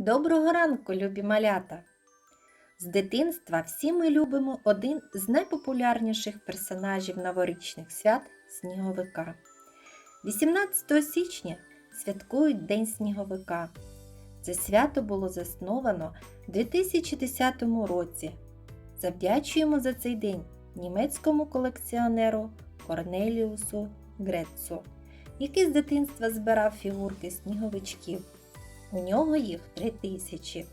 Доброго ранку, любі малята! З дитинства всі ми любимо один з найпопулярніших персонажів новорічних свят сніговика. 18 січня святкують День сніговика. Це свято було засновано в 2010 році. Завдячуємо за цей день німецькому колекціонеру Корнеліусу Греццо, який з дитинства збирав фігурки сніговичків. У нього їх три тисячі.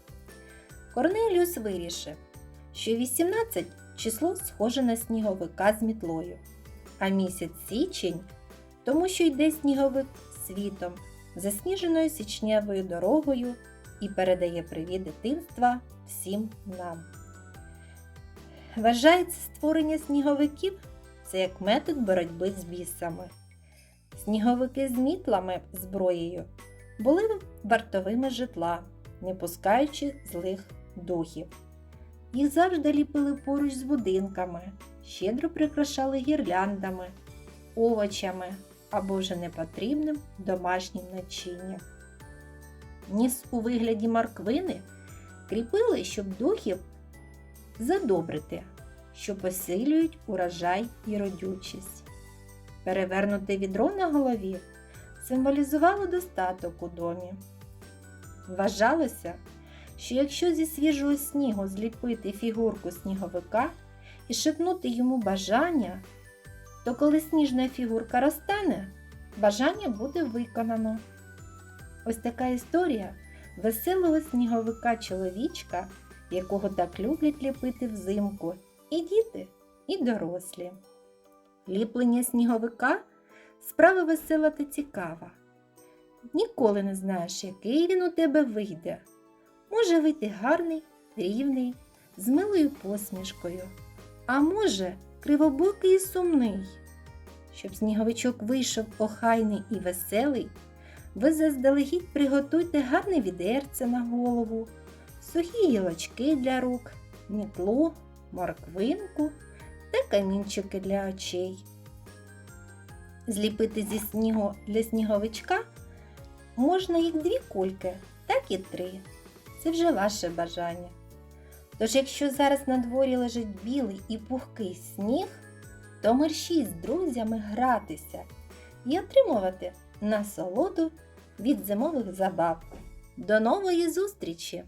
Корнеліус вирішив, що 18 число схоже на сніговика з мітлою, а місяць січень, тому що йде сніговик світом, засніженою січневою дорогою і передає привіт дитинства всім нам. Вважається створення сніговиків це як метод боротьби з бісами. Сніговики з мітлами зброєю були вартовими житла, не пускаючи злих духів. Їх завжди ліпили поруч з будинками, щедро прикрашали гірляндами, овочами або вже непотрібним домашнім начинням. Ніс у вигляді морквини кріпили, щоб духів задобрити, що посилюють урожай і родючість. Перевернуте відро на голові символізувало достаток у домі. Вважалося, що якщо зі свіжого снігу зліпити фігурку сніговика і шепнути йому бажання, то коли сніжна фігурка розтане, бажання буде виконано. Ось така історія веселого сніговика чоловічка, якого так люблять ліпити взимку і діти, і дорослі. Ліплення сніговика справа весела та цікава. Ніколи не знаєш, який він у тебе вийде. Може вийти гарний, рівний, з милою посмішкою, а може, кривобокий і сумний. Щоб сніговичок вийшов охайний і веселий, ви заздалегідь приготуйте гарне відерце на голову, сухі гілочки для рук, мітлу, морквинку та камінчики для очей. Зліпити зі снігу для сніговичка можна їх дві кульки, так і три. Це вже ваше бажання. Тож, якщо зараз на дворі лежить білий і пухкий сніг, то мерщій з друзями гратися і отримувати насолоду від зимових забав. До нової зустрічі!